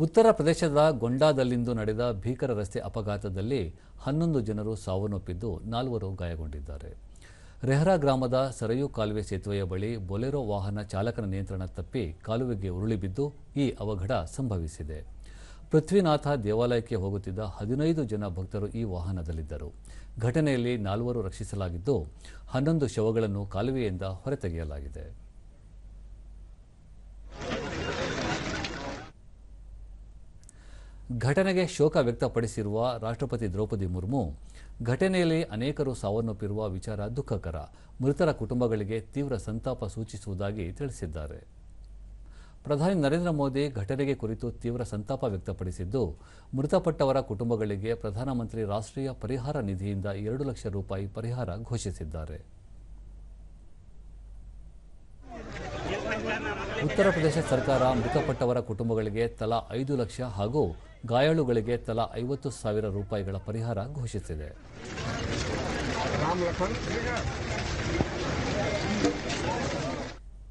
ಉತ್ತರ ಪ್ರದೇಶದ ಗೊಂಡಾದಲ್ಲಿಂದು ನಡೆದ ಭೀಕರ ರಸ್ತೆ ಅಪಘಾತದಲ್ಲಿ ಹನ್ನೊಂದು ಜನರು ಸಾವನ್ನಪ್ಪಿದ್ದು ನಾಲ್ವರು ಗಾಯಗೊಂಡಿದ್ದಾರೆ. ರೆಹರಾ ಗ್ರಾಮದ ಸರಯು ಕಾಲುವೆ ಸೇತುವೆಯ ಬಳಿ ಬೊಲೆರೋ ವಾಹನ ಚಾಲಕನ ನಿಯಂತ್ರಣ ತಪ್ಪಿ ಕಾಲುವೆಗೆ ಉರುಳಿಬಿದ್ದು ಈ ಅವಘಡ ಸಂಭವಿಸಿದೆ. ಪೃಥ್ವಿನಾಥ ದೇವಾಲಯಕ್ಕೆ ಹೋಗುತ್ತಿದ್ದ ಹದಿನೈದು ಜನ ಭಕ್ತರು ಈ ವಾಹನದಲ್ಲಿದ್ದರು. ಘಟನೆಯಲ್ಲಿ ನಾಲ್ವರು ರಕ್ಷಿಸಲಾಗಿದ್ದು ಹನ್ನೊಂದು ಶವಗಳನ್ನು ಕಾಲುವೆಯಿಂದ ಹೊರತೆಗೆಯಲಾಗಿದೆ. ಘಟನೆಗೆ ಶೋಕ ವ್ಯಕ್ತಪಡಿಸಿರುವ ರಾಷ್ಟ್ರಪತಿ ದ್ರೌಪದಿ ಮುರ್ಮು, ಘಟನೆಯಲ್ಲಿ ಅನೇಕರು ಸಾವನ್ನಪ್ಪಿರುವ ವಿಚಾರ ದುಃಖಕರ. ಮೃತರ ಕುಟುಂಬಗಳಿಗೆ ತೀವ್ರ ಸಂತಾಪ ಸೂಚಿಸುವುದಾಗಿ ತಿಳಿಸಿದ್ದಾರೆ. ಪ್ರಧಾನಿ ನರೇಂದ್ರ ಮೋದಿ ಘಟನೆಗೆ ಕುರಿತು ತೀವ್ರ ಸಂತಾಪ ವ್ಯಕ್ತಪಡಿಸಿದ್ದು, ಮೃತಪಟ್ಟವರ ಕುಟುಂಬಗಳಿಗೆ ಪ್ರಧಾನಮಂತ್ರಿ ರಾಷ್ಟ್ರೀಯ ಪರಿಹಾರ ನಿಧಿಯಿಂದ ಎರಡು ಲಕ್ಷ ರೂಪಾಯಿ ಪರಿಹಾರ ಘೋಷಿಸಿದ್ದಾರೆ. ಉತ್ತರ ಪ್ರದೇಶ ಸರ್ಕಾರ ಮೃತಪಟ್ಟವರ ಕುಟುಂಬಗಳಿಗೆ ತಲಾ ಐದು ಲಕ್ಷ ಹಾಗೂ ಗಾಯಾಳುಗಳಿಗೆ ತಲಾ ಐವತ್ತು ಸಾವಿರ ರೂಪಾಯಿಗಳ ಪರಿಹಾರ ಘೋಷಿಸಿದೆ.